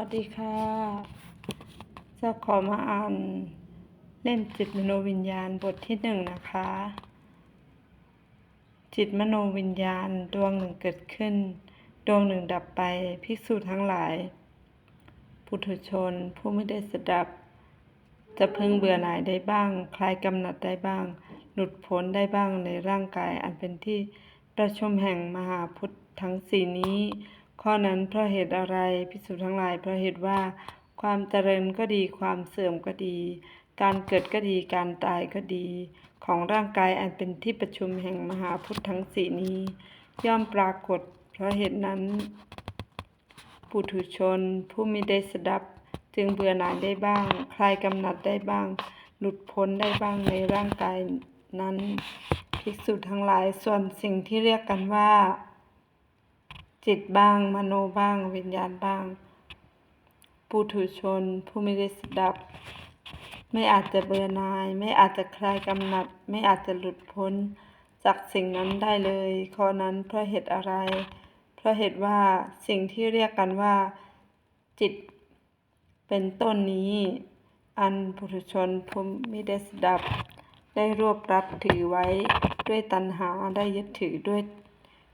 วัสดีค่ะจะขอมาอ่านเล่มจิตมโนวิญญาณบทที่หนึ่งนะคะ จิตมโนวิญญาณดวงหนึ่งเกิดขึ้น ดวงหนึ่งดับไปภิกษุทั้งหลาย ปุถุชนผู้ไม่ได้สดับ จะพึงเบื่อหน่ายได้บ้าง คลายกำหนัดได้บ้าง หลุดพ้นได้บ้างในร่างกายอันเป็นที่ประชุมแห่งมหาพุทธทั้งสี่นี้ ข้อนั้นเพราะเหตุอะไรพิสูจน์ทั้งหลายเพราะเหตุว่า ความเจริญก็ดีความเสื่อมก็ดี การเกิดก็ดีการตายก็ดี ของร่างกายอันเป็นที่ประชุมแห่งมหาพุทธทั้งสี่นี้ ย่อมปรากฏ เพราะเหตุนั้น ปุถุชนผู้มิได้สดับ จึงเบื่อหน่ายได้บ้าง คลายกำหนัดได้บ้าง หลุดพ้นได้บ้างในร่างกายนั้นภิกษุทั้งหลายส่วนสิ่งที่เรียกกันว่า จิตบ้าง มโนบ้าง วิญญาณบ้างปุถุชน ผู้ไม่ได้สดับ ไม่อาจจะเบื่อหน่าย ไม่อาจจะคลายกำหนัด ไม่อาจจะหลุดพ้น จากสิ่งนั้นได้เลยข้อนั้นเพราะเหตุอะไร เพราะเหตุว่าสิ่งที่เรียกกันว่า จิตเป็นต้นนี้ อันปุถุชนผู้ไมิได้สดับ ได้รวบรัดถือไว้ด้วยตัณหาได้ยึดถือด้วย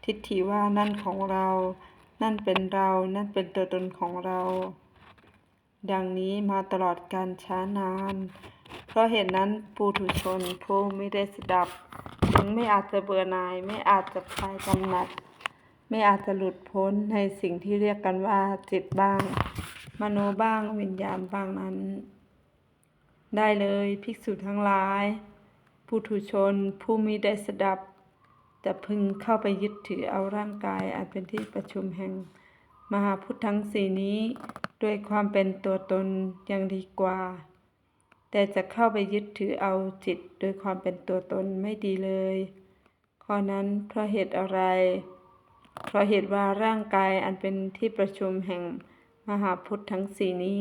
ทิฏฐิว่านั่นของเรา นั่นเป็นเรา นั่นเป็นตัวตนของเรา ดังนี้มาตลอดการช้านาน เพราะเหตุนั้นปุถุชนผู้ไม่ได้สดับ จึงไม่อาจจะเบื่อหน่าย ไม่อาจจะคลายกำหนัด ไม่อาจจะหลุดพ้นในสิ่งที่เรียกกันว่าจิตบ้าง มโนบ้างวิญญาณบ้างนั้น ได้เลยภิกษุทั้งหลายปุถุชนผู้มิได้สดับ จะพึงเข้าไปยึดถือเอาร่างกายอันเป็นที่ประชุมแห่ง มหาพุทธทั้งสี่นี้ ด้วยความเป็นตัวตนยังดีกว่า แต่จะเข้าไปยึดถือเอาจิตโดยความเป็นตัวตนไม่ดีเลย ข้อนั้นเพราะเหตุอะไร เพราะเหตุว่าร่างกายอันเป็นที่ประชุมแห่งมหาพุทธทั้งสี่นี้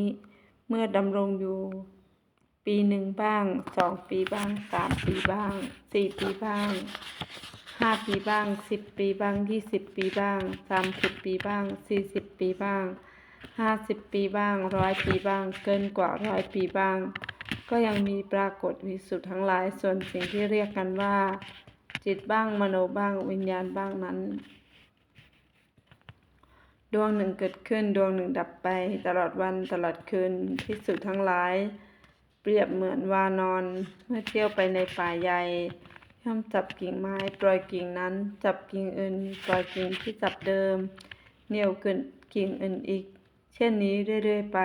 เมื่อดำรงอยู่ ปีหนึ่งบ้างสองปีบ้างสามปีบ้างสี่ปีบ้าง ห้าปีบ้างสิบปีบ้างยี่สิบปีบ้างสามสิบปีบ้างสี่สิบปีบ้างห้าสิบปีบ้างร้อยปีบ้าง เกินกว่าร้อยปีบ้าง ก็ยังมีปรากฏวิสุทธ์ทั้งหลายส่วนสิ่งที่เรียกกันว่า จิตบ้างมโนบ้างวิญญาณบ้างนั้น ดวงหนึ่งเกิดขึ้นดวงหนึ่งดับไป ตลอดวันตลอดคืนพิสุทั้งหลาย เปรียบเหมือนวานอน เมื่อเที่ยวไปในป่าใหญ่ ย่อมจับกิ่งไม้ปล่อยกิ่งนั้น จับกิ่งอื่นปล่อยกิ่งที่จับเดิม เหนี่ยวขึ้นกิ่งอื่นอีก เช่นนี้เรื่อยๆไป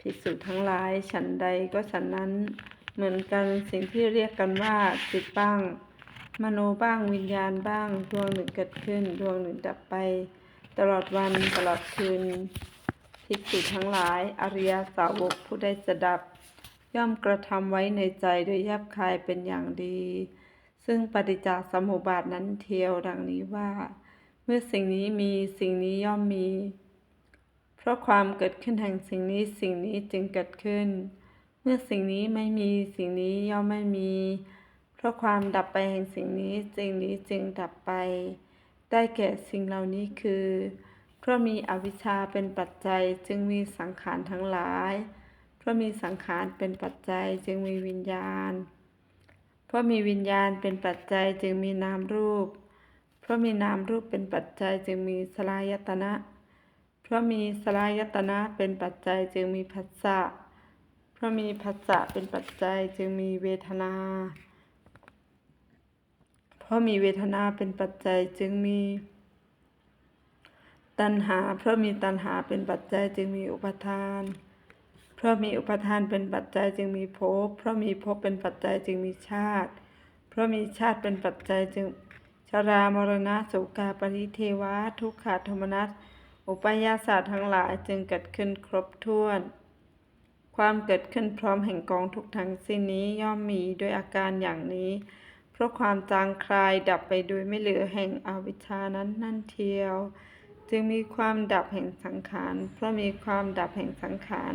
ภิกษุทั้งหลายฉันใดก็ฉันนั้น เหมือนกันสิ่งที่เรียกกันว่าจิตบ้าง มโนบ้างวิญญาณบ้างดวงหนึ่งเกิดขึ้นดวงหนึ่งดับไป ตลอดวันตลอดคืนภิกษุทั้งหลาย อริยสาวกผู้ได้สดับ ย่อมกระทำไว้ในใจโดยแยบคายเป็นอย่างดี ซึ่งปฏิจจสมุปบาทนั้นเทียวดังนี้ว่า เมื่อสิ่งนี้มีสิ่งนี้ย่อมมี เพราะความเกิดขึ้นแห่งสิ่งนี้สิ่งนี้จึงเกิดขึ้น เมื่อสิ่งนี้ไม่มีสิ่งนี้ย่อมไม่มี เพราะความดับไปแห่งสิ่งนี้สิ่งนี้จึงดับไป ได้แก่สิ่งเหล่านี้คือ เพราะมีอวิชชาเป็นปัจจัยจึงมีสังขารทั้งหลาย ราะมีสังขารเป็นปัจจัยจึงมีวิญญาณ เพราะมีวิญญาณเป็นปัจจัยจึงมีนามรูป เพราะมีนามรูปเป็นปัจจัยจึงมีสลายตนะ เพราะมีสลายตนะเป็นปัจจัยจึงมีผัสสะ เพราะมีผัสสะเป็นปัจจัยจึงมีเวทนา เพราะมีเวทนาเป็นปัจจัยจึงมี ตัณหา เพราะมีตัณหาเป็นปัจจัยจึงมีอุปทาน เพราะมีอุปทานเป็นปัจจัยจึงมีภพ เพราะมีภพเป็นปัจจัยจึงมีชาติ เพราะมีชาติเป็นปัจจัยจึงชรามรณะโสกาปริเทวะทุกขโทมนัส อุปยายาสาทั้งหลายจึงเกิดขึ้นครบถ้วน ความเกิดขึ้นพร้อมแห่งกองทุกทั้งสิ้นนี้ย่อมมีด้วยอาการอย่างนี้ เพราะความจางคลายดับไปโดยไม่เหลือแห่งอวิชชานั้นนั่นเทียว จึงมีความดับแห่งสังขาร เพราะมีความดับแห่งสังขาร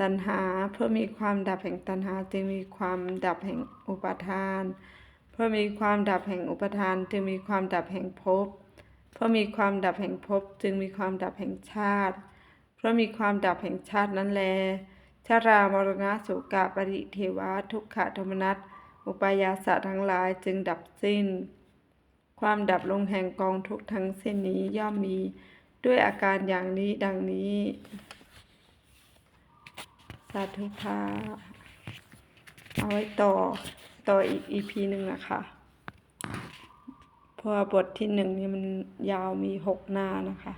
ตัณหาเพราะมีความดับแห่งตัณหาจึงมีความดับแห่งอุปาทาน เพราะมีความดับแห่งอุปาทาน จึงมีความดับแห่งภพ เพราะมีความดับแห่งภพจึงมีความดับแห่งชาติ เพราะมีความดับแห่งชาตินั้นแลชารามรณะโสกะปริเทวะทุกขโทมนัสอุปายาสะทั้งหลายจึงดับสิ้น ความดับลงแห่งกองทุกทั้งเส้นนี้ย่อมมีด้วยอาการอย่างนี้ดังนี้ สาธุค่ะเอาไว้ต่อต่ออีก EP หนึ่งนะคะเพราะว่าบทที่หนึ่งนี่มันยาวมีหกหน้านะคะ